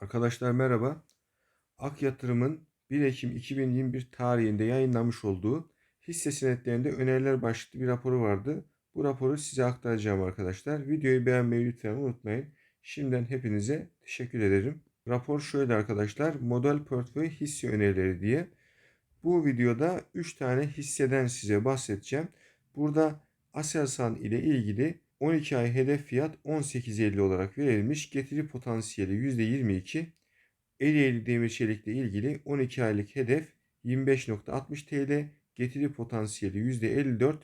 Arkadaşlar merhaba. Ak Yatırım'ın 1 Ekim 2021 tarihinde yayınlamış olduğu hisse senetlerinde öneriler başlıklı bir raporu vardı. Bu raporu size aktaracağım arkadaşlar. Videoyu beğenmeyi lütfen unutmayın. Şimdiden hepinize teşekkür ederim. Rapor şöyle arkadaşlar. Model portföy hisse önerileri diye. Bu videoda 3 tane hisseden size bahsedeceğim. Burada Aselsan ile ilgili 12 ay hedef fiyat 18.50 olarak verilmiş. Getiri potansiyeli %22. Ereğli Demir Çelik ile ilgili 12 aylık hedef 25.60 TL. Getiri potansiyeli %54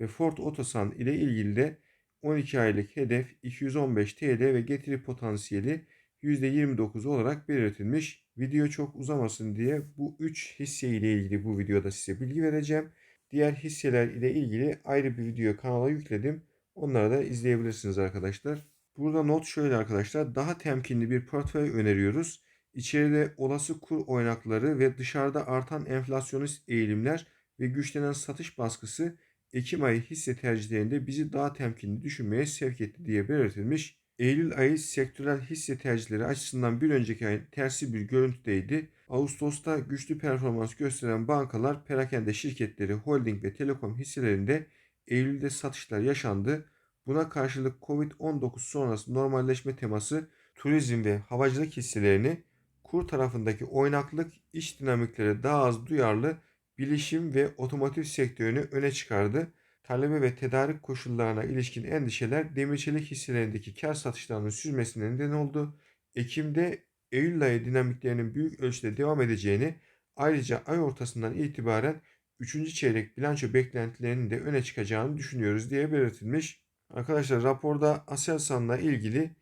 ve Ford Otosan ile ilgili de 12 aylık hedef 215 TL ve getiri potansiyeli %29 olarak belirtilmiş. Video çok uzamasın diye bu 3 hisse ile ilgili bu videoda size bilgi vereceğim. Diğer hisseler ile ilgili ayrı bir video kanala yükledim. Onları da izleyebilirsiniz arkadaşlar. Burada not şöyle arkadaşlar. Daha temkinli bir portföy öneriyoruz. İçeride olası kur oynakları ve dışarıda artan enflasyonist eğilimler ve güçlenen satış baskısı Ekim ayı hisse tercihlerinde bizi daha temkinli düşünmeye sevk etti diye belirtilmiş. Eylül ayı sektörel hisse tercihleri açısından bir önceki ayın tersi bir görüntüdeydi. Ağustos'ta güçlü performans gösteren bankalar, perakende şirketleri, holding ve telekom hisselerinde Eylül'de satışlar yaşandı. Buna karşılık Covid-19 sonrası normalleşme teması turizm ve havacılık hisselerini kur tarafındaki oynaklık iş dinamikleri daha az duyarlı bilişim ve otomotiv sektörünü öne çıkardı. Talebe ve tedarik koşullarına ilişkin endişeler demir çelik hisselerindeki kar satışlarının sürmesine neden oldu. Ekim'de Eylül ayı dinamiklerinin büyük ölçüde devam edeceğini ayrıca ay ortasından itibaren 3. çeyrek bilanço beklentilerinin de öne çıkacağını düşünüyoruz diye belirtilmiş. Arkadaşlar raporda Aselsan'la ilgili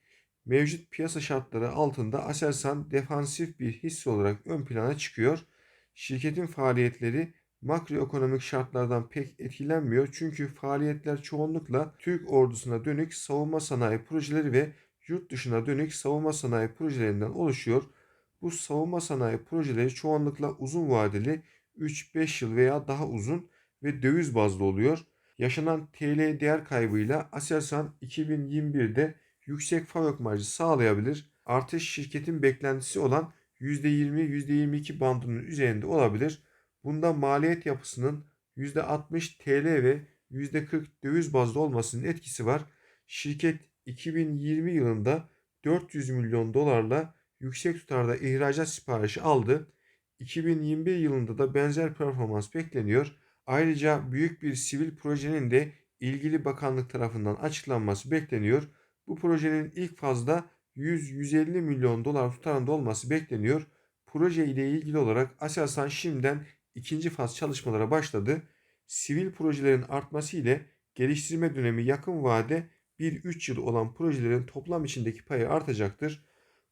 mevcut piyasa şartları altında Aselsan defansif bir hisse olarak ön plana çıkıyor. Şirketin faaliyetleri makroekonomik şartlardan pek etkilenmiyor çünkü faaliyetler çoğunlukla Türk ordusuna dönük savunma sanayi projeleri ve yurt dışına dönük savunma sanayi projelerinden oluşuyor. Bu savunma sanayi projeleri çoğunlukla uzun vadeli 3-5 yıl veya daha uzun ve döviz bazlı oluyor. Yaşanan TL değer kaybıyla Aselsan 2021'de yüksek fabrik marjı sağlayabilir. Artış şirketin beklentisi olan %20-%22 bandının üzerinde olabilir. Bunda maliyet yapısının %60 TL ve %40 döviz bazlı olmasının etkisi var. Şirket 2020 yılında 400 milyon dolarla yüksek tutarda ihracat siparişi aldı. 2021 yılında da benzer performans bekleniyor. Ayrıca büyük bir sivil projenin de ilgili bakanlık tarafından açıklanması bekleniyor. Bu projenin ilk fazda 100-150 milyon dolar tutarında olması bekleniyor. Proje ile ilgili olarak Aselsan şimdiden ikinci faz çalışmalara başladı. Sivil projelerin artması ile geliştirme dönemi yakın vade 1-3 yıl olan projelerin toplam içindeki payı artacaktır.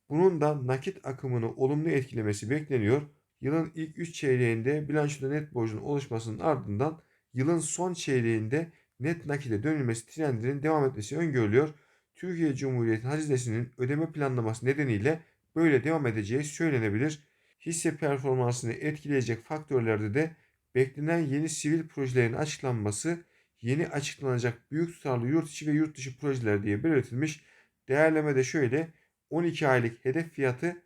Bunun da nakit akımını olumlu etkilemesi bekleniyor. Yılın ilk 3 çeyreğinde bilançoda net borcun oluşmasının ardından yılın son çeyreğinde net nakite dönülmesi trendinin devam etmesi öngörülüyor. Türkiye Cumhuriyeti hazinesinin ödeme planlaması nedeniyle böyle devam edeceği söylenebilir. Hisse performansını etkileyecek faktörlerde de beklenen yeni sivil projelerin açıklanması, yeni açıklanacak büyük tutarlı yurt içi ve yurt dışı projeler diye belirtilmiş. Değerlemede şöyle 12 aylık hedef fiyatı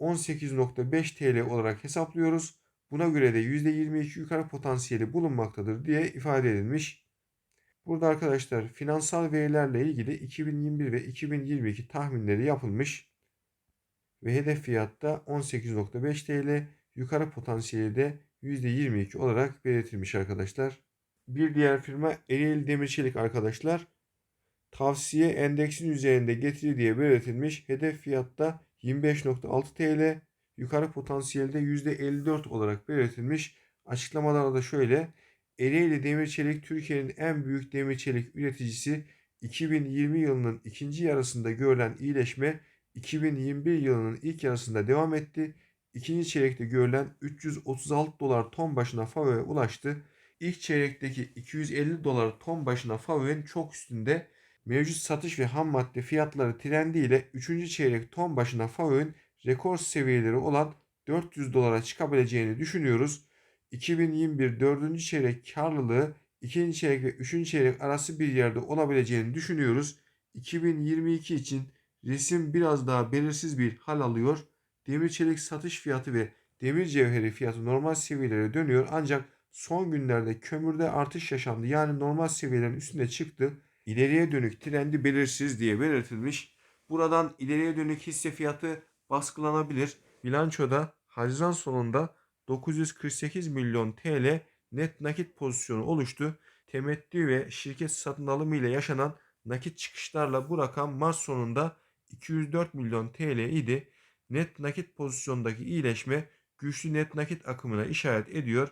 18.5 TL olarak hesaplıyoruz. Buna göre de %22 yukarı potansiyeli bulunmaktadır diye ifade edilmiş. Burada arkadaşlar finansal verilerle ilgili 2021 ve 2022 tahminleri yapılmış ve hedef fiyatta 18.5 TL, yukarı potansiyeli de %22 olarak belirtilmiş arkadaşlar. Bir diğer firma Ereğli Demirçelik arkadaşlar. Tavsiye endeksin üzerinde getiri diye belirtilmiş. Hedef fiyatta 25.6 TL, yukarı potansiyelde %54 olarak belirtilmiş. Açıklamalarda da şöyle. Ereğli Demirçelik Türkiye'nin en büyük demirçelik üreticisi 2020 yılının ikinci yarısında görülen iyileşme 2021 yılının ilk yarısında devam etti. İkinci çeyrekte görülen 336 dolar ton başına FAVÖ'ye ulaştı. İlk çeyrekteki 250 dolar ton başına FAVÖ'nün çok üstünde mevcut satış ve ham madde fiyatları trendiyle 3. çeyrek ton başına FAVÖ'nün rekor seviyeleri olan 400 dolara çıkabileceğini düşünüyoruz. 2021 4. çeyrek karlılığı 2. çeyrek ve 3. çeyrek arası bir yerde olabileceğini düşünüyoruz. 2022 için resim biraz daha belirsiz bir hal alıyor. Demir çelik satış fiyatı ve demir cevheri fiyatı normal seviyelere dönüyor ancak son günlerde kömürde artış yaşandı. Yani normal seviyelerin üstüne çıktı. İleriye dönük trendi belirsiz diye belirtilmiş. Buradan ileriye dönük hisse fiyatı baskılanabilir. Bilançoda Haziran sonunda 948 milyon TL net nakit pozisyonu oluştu. Temettü ve şirket satın alımı ile yaşanan nakit çıkışlarla bu rakam Mart sonunda 204 milyon TL idi. Net nakit pozisyondaki iyileşme güçlü net nakit akımına işaret ediyor.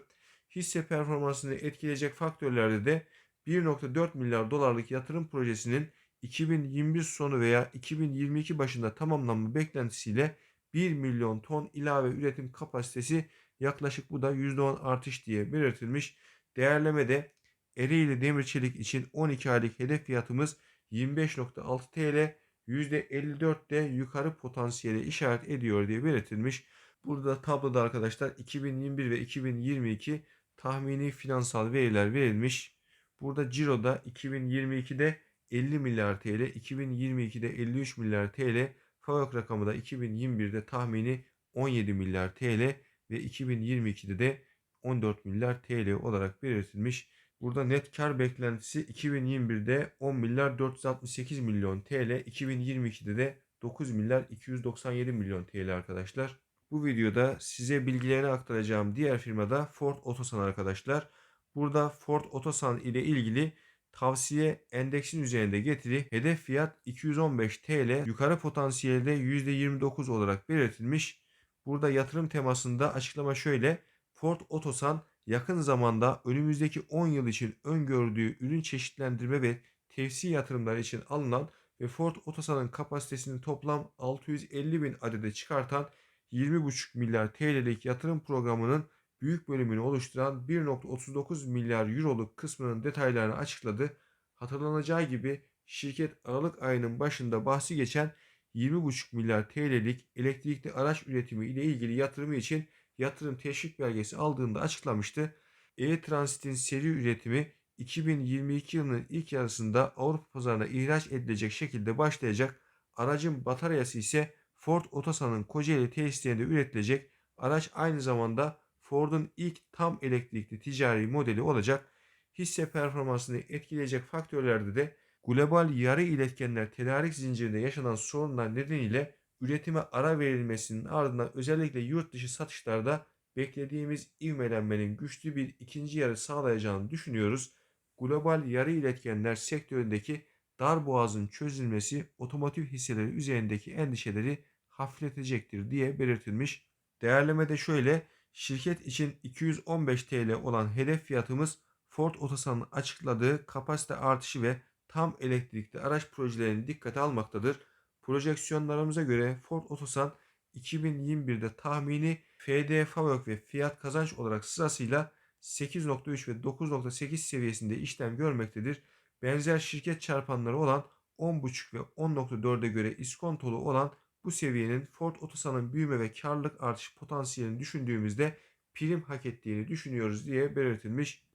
Hisse performansını etkileyecek faktörlerde de 1.4 milyar dolarlık yatırım projesinin 2021 sonu veya 2022 başında tamamlanma beklentisiyle 1 milyon ton ilave üretim kapasitesi yaklaşık bu da %10 artış diye belirtilmiş. Değerlemede Ereğli Demir Çelik için 12 aylık hedef fiyatımız 25.6 TL %54'de yukarı potansiyele işaret ediyor diye belirtilmiş. Burada tabloda arkadaşlar 2021 ve 2022 tahmini finansal veriler verilmiş. Burada ciroda 2022'de 50 milyar TL, 2022'de 53 milyar TL, FAVÖK rakamı da 2021'de tahmini 17 milyar TL ve 2022'de de 14 milyar TL olarak belirtilmiş. Burada net kar beklentisi 2021'de 10 milyar 468 milyon TL, 2022'de de 9 milyar 297 milyon TL arkadaşlar. Bu videoda size bilgilerini aktaracağım diğer firmada Ford Otosan arkadaşlar. Burada Ford Otosan ile ilgili tavsiye endeksin üzerinde getiri hedef fiyat 215 TL yukarı potansiyelde %29 olarak belirtilmiş. Burada yatırım temasında açıklama şöyle Ford Otosan yakın zamanda önümüzdeki 10 yıl için öngördüğü ürün çeşitlendirme ve tevsi yatırımları için alınan ve Ford Otosan'ın kapasitesini toplam 650 bin adede çıkartan 20,5 milyar TL'lik yatırım programının büyük bölümünü oluşturan 1.39 milyar euroluk kısmının detaylarını açıkladı. Hatırlanacağı gibi şirket Aralık ayının başında bahsi geçen 20,5 milyar TL'lik elektrikli araç üretimi ile ilgili yatırımı için yatırım teşvik belgesi aldığında açıklamıştı. E-Transit'in seri üretimi 2022 yılının ilk yarısında Avrupa pazarına ihraç edilecek şekilde başlayacak. Aracın bataryası ise Ford Otosan'ın Kocaeli tesislerinde üretilecek. Araç aynı zamanda Ford'un ilk tam elektrikli ticari modeli olacak. Hisse performansını etkileyecek faktörlerde de global yarı iletkenler tedarik zincirinde yaşanan sorunlar nedeniyle üretime ara verilmesinin ardından özellikle yurt dışı satışlarda beklediğimiz ivmelenmenin güçlü bir ikinci yarı sağlayacağını düşünüyoruz. Global yarı iletkenler sektöründeki dar boğazın çözülmesi otomotiv hisseleri üzerindeki endişeleri hafifletecektir diye belirtilmiş. Değerlemede şöyle şirket için 215 TL olan hedef fiyatımız Ford Otosan'ın açıkladığı kapasite artışı ve tam elektrikli araç projelerini dikkate almaktadır. Projeksiyonlarımıza göre Ford Otosan 2021'de tahmini FD FAVÖK ve fiyat kazanç olarak sırasıyla 8.3 ve 9.8 seviyesinde işlem görmektedir. Benzer şirket çarpanları olan 10.5 ve 10.4'e göre iskontolu olan bu seviyenin Ford Otosan'ın büyüme ve karlılık artış potansiyelini düşündüğümüzde prim hak ettiğini düşünüyoruz diye belirtilmiş.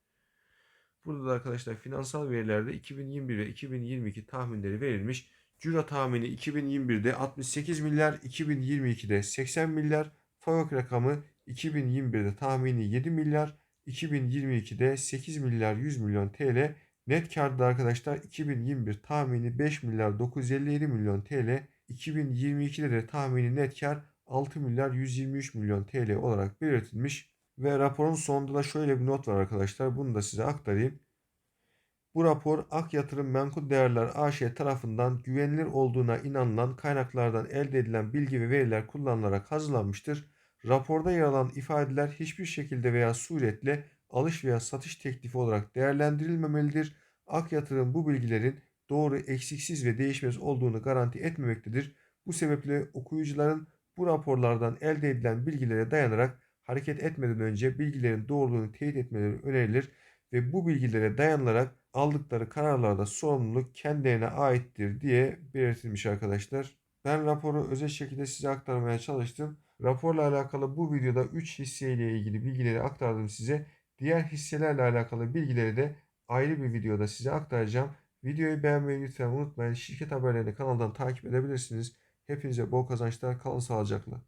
Burada da arkadaşlar finansal verilerde 2021 ve 2022 tahminleri verilmiş. Ciro tahmini 2021'de 68 milyar, 2022'de 80 milyar, FAVÖK rakamı 2021'de tahmini 7 milyar, 2022'de 8 milyar 100 milyon TL, net karda arkadaşlar 2021 tahmini 5 milyar 957 milyon TL, 2022'de de tahmini net kar 6 milyar 123 milyon TL olarak belirtilmiş. Ve raporun sonunda da şöyle bir not var arkadaşlar. Bunu da size aktarayım. Bu rapor Ak Yatırım Menkul Değerler AŞ tarafından güvenilir olduğuna inanılan kaynaklardan elde edilen bilgi ve veriler kullanılarak hazırlanmıştır. Raporda yer alan ifadeler hiçbir şekilde veya suretle alış veya satış teklifi olarak değerlendirilmemelidir. Ak Yatırım bu bilgilerin doğru, eksiksiz ve değişmez olduğunu garanti etmemektedir. Bu sebeple okuyucuların bu raporlardan elde edilen bilgilere dayanarak hareket etmeden önce bilgilerin doğruluğunu teyit etmeleri önerilir ve bu bilgilere dayanılarak aldıkları kararlarda sorumluluk kendilerine aittir diye belirtilmiş arkadaşlar. Ben raporu özel şekilde size aktarmaya çalıştım. Raporla alakalı bu videoda 3 hisseyle ilgili bilgileri aktardım size. Diğer hisselerle alakalı bilgileri de ayrı bir videoda size aktaracağım. Videoyu beğenmeyi lütfen unutmayın. Şirket haberlerini kanaldan takip edebilirsiniz. Hepinize bol kazançlar. Kalın sağlıcakla.